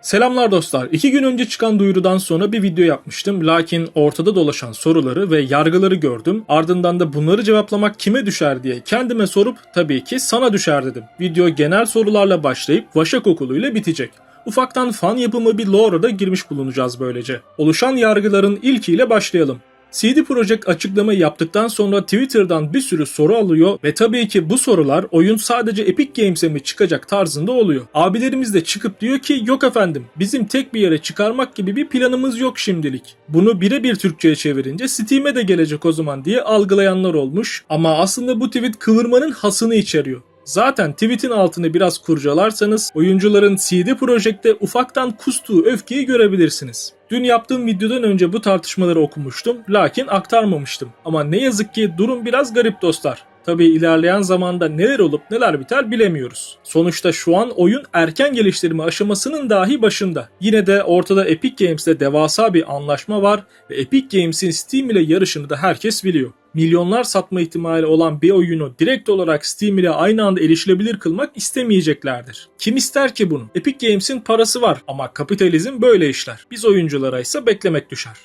Selamlar dostlar. İki gün önce çıkan duyurudan sonra bir video yapmıştım. Lakin ortada dolaşan soruları ve yargıları gördüm. Ardından da bunları cevaplamak kime düşer diye kendime sorup tabii ki sana düşer dedim. Video genel sorularla başlayıp Vaşak Okulu ile bitecek. Ufaktan fan yapımı bir lore'a da girmiş bulunacağız böylece. Oluşan yargıların ilkiyle başlayalım. CD Projekt açıklama yaptıktan sonra Twitter'dan bir sürü soru alıyor ve tabii ki bu sorular oyun sadece Epic Games'e mi çıkacak tarzında oluyor. Abilerimiz de çıkıp diyor ki yok efendim bizim tek bir yere çıkarmak gibi bir planımız yok şimdilik. Bunu birebir Türkçe'ye çevirince Steam'e de gelecek o zaman diye algılayanlar olmuş ama aslında bu tweet kıvırmanın hasını içeriyor. Zaten tweet'in altını biraz kurcalarsanız oyuncuların CD Projekt'te ufaktan kustuğu öfkeyi görebilirsiniz. Dün yaptığım videodan önce bu tartışmaları okumuştum lakin aktarmamıştım. Ama ne yazık ki durum biraz garip dostlar. Tabi ilerleyen zamanda neler olup neler biter bilemiyoruz. Sonuçta şu an oyun erken geliştirme aşamasının dahi başında. Yine de ortada Epic Games'le devasa bir anlaşma var ve Epic Games'in Steam ile yarışını da herkes biliyor milyonlar satma ihtimali olan bir oyunu direkt olarak Steam ile aynı anda erişilebilir kılmak istemeyeceklerdir. Kim ister ki bunu? Epic Games'in parası var ama kapitalizm böyle işler. Biz oyunculara ise beklemek düşer.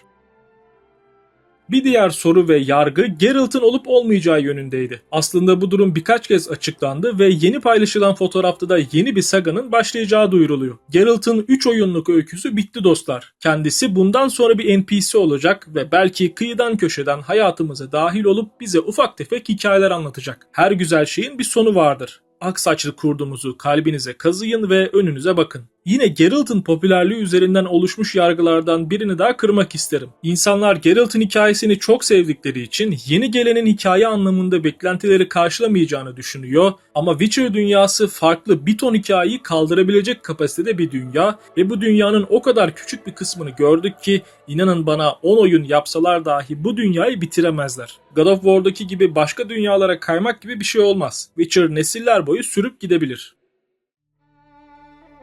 Bir diğer soru ve yargı Geralt'ın olup olmayacağı yönündeydi. Aslında bu durum birkaç kez açıklandı ve yeni paylaşılan fotoğrafta da yeni bir saganın başlayacağı duyuruluyor. Geralt'ın 3 oyunluk öyküsü bitti dostlar. Kendisi bundan sonra bir NPC olacak ve belki kıyıdan köşeden hayatımıza dahil olup bize ufak tefek hikayeler anlatacak. Her güzel şeyin bir sonu vardır aksaçlı kurdumuzu kalbinize kazıyın ve önünüze bakın. Yine Geralt'ın popülerliği üzerinden oluşmuş yargılardan birini daha kırmak isterim. İnsanlar Geralt'ın hikayesini çok sevdikleri için yeni gelenin hikaye anlamında beklentileri karşılamayacağını düşünüyor ama Witcher dünyası farklı bir ton hikayeyi kaldırabilecek kapasitede bir dünya ve bu dünyanın o kadar küçük bir kısmını gördük ki inanın bana 10 oyun yapsalar dahi bu dünyayı bitiremezler. God of War'daki gibi başka dünyalara kaymak gibi bir şey olmaz. Witcher nesiller boyu sürüp gidebilir.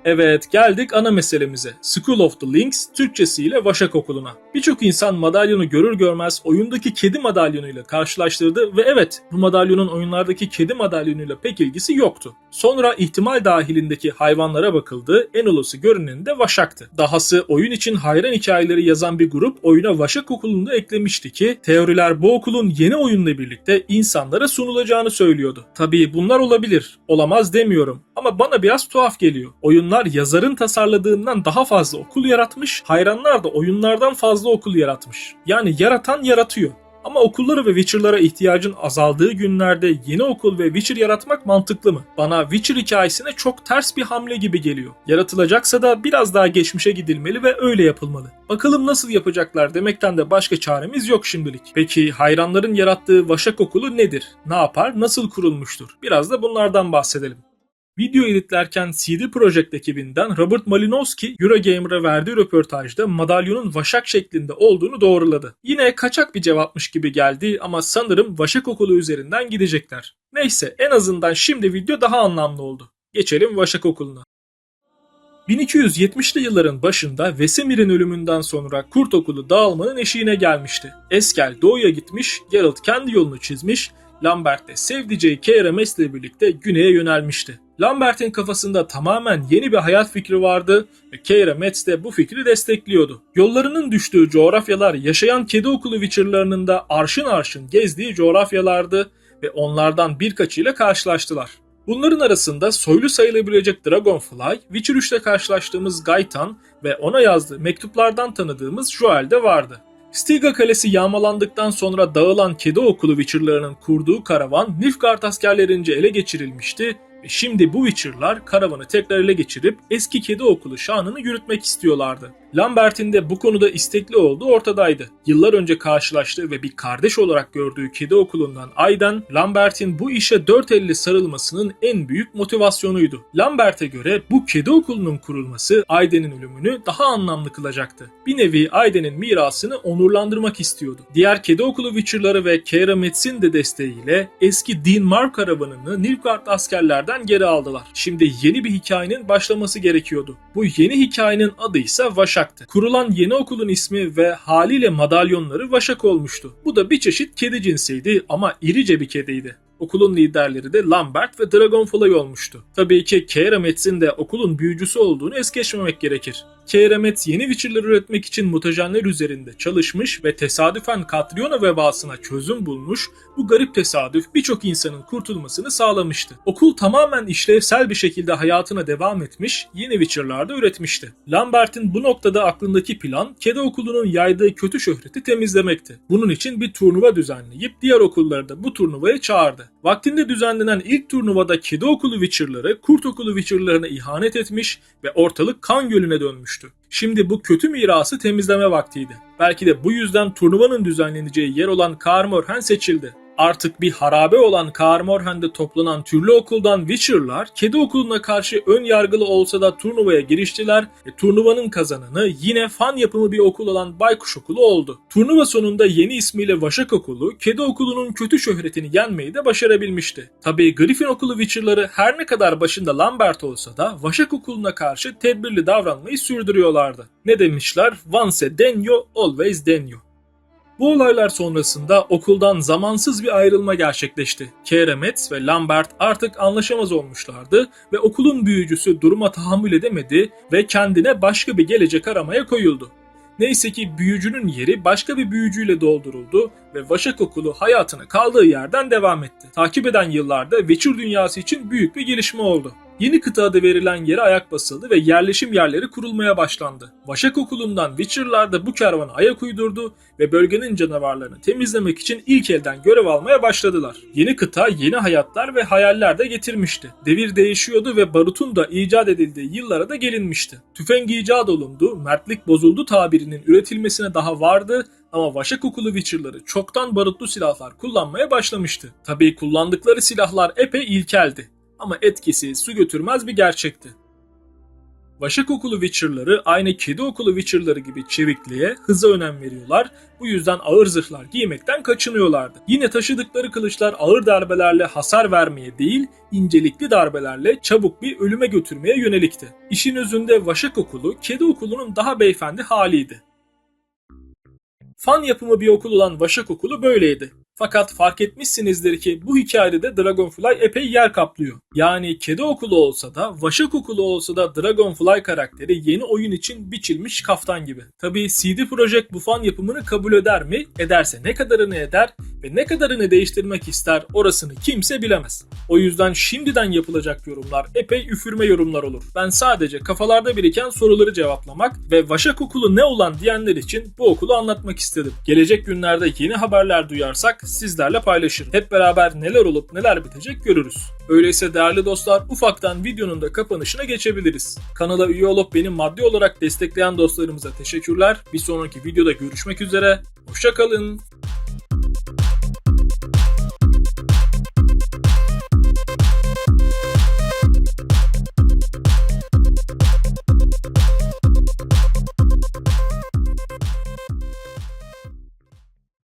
Evet geldik ana meselemize. School of the Links Türkçesiyle Vaşak Okulu'na. Birçok insan madalyonu görür görmez oyundaki kedi madalyonuyla karşılaştırdı ve evet bu madalyonun oyunlardaki kedi madalyonuyla pek ilgisi yoktu. Sonra ihtimal dahilindeki hayvanlara bakıldı en olası görüneni de Vaşak'tı. Dahası oyun için hayran hikayeleri yazan bir grup oyuna Vaşak Okulu'nu da eklemişti ki teoriler bu okulun yeni oyunla birlikte insanlara sunulacağını söylüyordu. Tabii bunlar olabilir. Olamaz demiyorum ama bana biraz tuhaf geliyor. Oyunlar yazarın tasarladığından daha fazla okul yaratmış, hayranlar da oyunlardan fazla okul yaratmış. Yani yaratan yaratıyor. Ama okulları ve Witcher'lara ihtiyacın azaldığı günlerde yeni okul ve Witcher yaratmak mantıklı mı? Bana Witcher hikayesine çok ters bir hamle gibi geliyor. Yaratılacaksa da biraz daha geçmişe gidilmeli ve öyle yapılmalı. Bakalım nasıl yapacaklar demekten de başka çaremiz yok şimdilik. Peki hayranların yarattığı Vaşak Okulu nedir? Ne yapar? Nasıl kurulmuştur? Biraz da bunlardan bahsedelim. Video editlerken CD Projekt ekibinden Robert Malinowski Eurogamer'a verdiği röportajda madalyonun vaşak şeklinde olduğunu doğruladı. Yine kaçak bir cevapmış gibi geldi ama sanırım vaşak okulu üzerinden gidecekler. Neyse en azından şimdi video daha anlamlı oldu. Geçelim vaşak okuluna. 1270'li yılların başında Vesemir'in ölümünden sonra Kurt Okulu dağılmanın eşiğine gelmişti. Eskel doğuya gitmiş, Geralt kendi yolunu çizmiş, Lambert de sevdiceği Keirames ile birlikte güneye yönelmişti. Lambert'in kafasında tamamen yeni bir hayat fikri vardı ve Keira Metz de bu fikri destekliyordu. Yollarının düştüğü coğrafyalar yaşayan kedi okulu Witcher'larının da arşın arşın gezdiği coğrafyalardı ve onlardan birkaçıyla karşılaştılar. Bunların arasında soylu sayılabilecek Dragonfly, Witcher 3'te karşılaştığımız Gaitan ve ona yazdığı mektuplardan tanıdığımız Joel de vardı. Stiga Kalesi yağmalandıktan sonra dağılan kedi okulu Witcher'larının kurduğu karavan Nilfgaard askerlerince ele geçirilmişti şimdi bu Witcher'lar karavanı tekrar ele geçirip eski kedi okulu şanını yürütmek istiyorlardı. Lambert'in de bu konuda istekli olduğu ortadaydı. Yıllar önce karşılaştığı ve bir kardeş olarak gördüğü kedi okulundan Aiden, Lambert'in bu işe dört elle sarılmasının en büyük motivasyonuydu. Lambert'e göre bu kedi okulunun kurulması Aiden'in ölümünü daha anlamlı kılacaktı. Bir nevi Aiden'in mirasını onurlandırmak istiyordu. Diğer kedi okulu Witcher'ları ve Keira Metz'in de desteğiyle eski Dean Mar karavanını Nilfgaard askerlerden geri aldılar. Şimdi yeni bir hikayenin başlaması gerekiyordu. Bu yeni hikayenin adı ise Vaşak Vaşak'tı. Kurulan yeni okulun ismi ve haliyle madalyonları Vaşak olmuştu. Bu da bir çeşit kedi cinsiydi ama irice bir kediydi. Okulun liderleri de Lambert ve Dragonfly olmuştu. Tabii ki Kerametz'in de okulun büyücüsü olduğunu es geçmemek gerekir. Kerametz yeni Witcher'ları üretmek için mutajenler üzerinde çalışmış ve tesadüfen Katriona vebasına çözüm bulmuş, bu garip tesadüf birçok insanın kurtulmasını sağlamıştı. Okul tamamen işlevsel bir şekilde hayatına devam etmiş, yeni Witcher'lar da üretmişti. Lambert'in bu noktada aklındaki plan, kedi okulunun yaydığı kötü şöhreti temizlemekti. Bunun için bir turnuva düzenleyip diğer okulları da bu turnuvaya çağırdı. Vaktinde düzenlenen ilk turnuvada kedi okulu Witcher'ları kurt okulu Witcher'larına ihanet etmiş ve ortalık kan gölüne dönmüştü. Şimdi bu kötü mirası temizleme vaktiydi. Belki de bu yüzden turnuvanın düzenleneceği yer olan Kaer seçildi. Artık bir harabe olan Kaer toplanan türlü okuldan Witcher'lar kedi okuluna karşı ön yargılı olsa da turnuvaya giriştiler ve turnuvanın kazananı yine fan yapımı bir okul olan Baykuş Okulu oldu. Turnuva sonunda yeni ismiyle Vaşak Okulu, kedi okulunun kötü şöhretini yenmeyi de başarabilmişti. Tabii Griffin Okulu Witcher'ları her ne kadar başında Lambert olsa da Vaşak Okulu'na karşı tedbirli davranmayı sürdürüyorlardı. Ne demişler? Once denyo, always denyo. Bu olaylar sonrasında okuldan zamansız bir ayrılma gerçekleşti. Keremet ve Lambert artık anlaşamaz olmuşlardı ve okulun büyücüsü duruma tahammül edemedi ve kendine başka bir gelecek aramaya koyuldu. Neyse ki büyücünün yeri başka bir büyücüyle dolduruldu ve Vaşak Okulu hayatına kaldığı yerden devam etti. Takip eden yıllarda Witcher dünyası için büyük bir gelişme oldu. Yeni kıta adı verilen yere ayak basıldı ve yerleşim yerleri kurulmaya başlandı. Vaşak Okulu'ndan Witcher'lar da bu kervana ayak uydurdu ve bölgenin canavarlarını temizlemek için ilk elden görev almaya başladılar. Yeni kıta yeni hayatlar ve hayaller de getirmişti. Devir değişiyordu ve barutun da icat edildiği yıllara da gelinmişti. Tüfeng icat olundu, mertlik bozuldu tabirinin üretilmesine daha vardı ama Vaşak Okulu Witcher'ları çoktan barutlu silahlar kullanmaya başlamıştı. Tabii kullandıkları silahlar epey ilkeldi ama etkisi su götürmez bir gerçekti. Vaşak okulu Witcher'ları aynı kedi okulu Witcher'ları gibi çevikliğe, hıza önem veriyorlar. Bu yüzden ağır zırhlar giymekten kaçınıyorlardı. Yine taşıdıkları kılıçlar ağır darbelerle hasar vermeye değil, incelikli darbelerle çabuk bir ölüme götürmeye yönelikti. İşin özünde Vaşak okulu, kedi okulunun daha beyefendi haliydi. Fan yapımı bir okul olan Vaşak Okulu böyleydi. Fakat fark etmişsinizdir ki bu hikayede de Dragonfly epey yer kaplıyor. Yani kedi okulu olsa da, Vaşak okulu olsa da Dragonfly karakteri yeni oyun için biçilmiş kaftan gibi. Tabii CD Projekt bu fan yapımını kabul eder mi? Ederse ne kadarını eder ve ne kadarını değiştirmek ister orasını kimse bilemez. O yüzden şimdiden yapılacak yorumlar epey üfürme yorumlar olur. Ben sadece kafalarda biriken soruları cevaplamak ve Vaşak okulu ne olan diyenler için bu okulu anlatmak istedim. Gelecek günlerde yeni haberler duyarsak sizlerle paylaşırım. Hep beraber neler olup neler bitecek görürüz. Öyleyse değerli dostlar ufaktan videonun da kapanışına geçebiliriz. Kanala üye olup beni maddi olarak destekleyen dostlarımıza teşekkürler. Bir sonraki videoda görüşmek üzere. Hoşçakalın.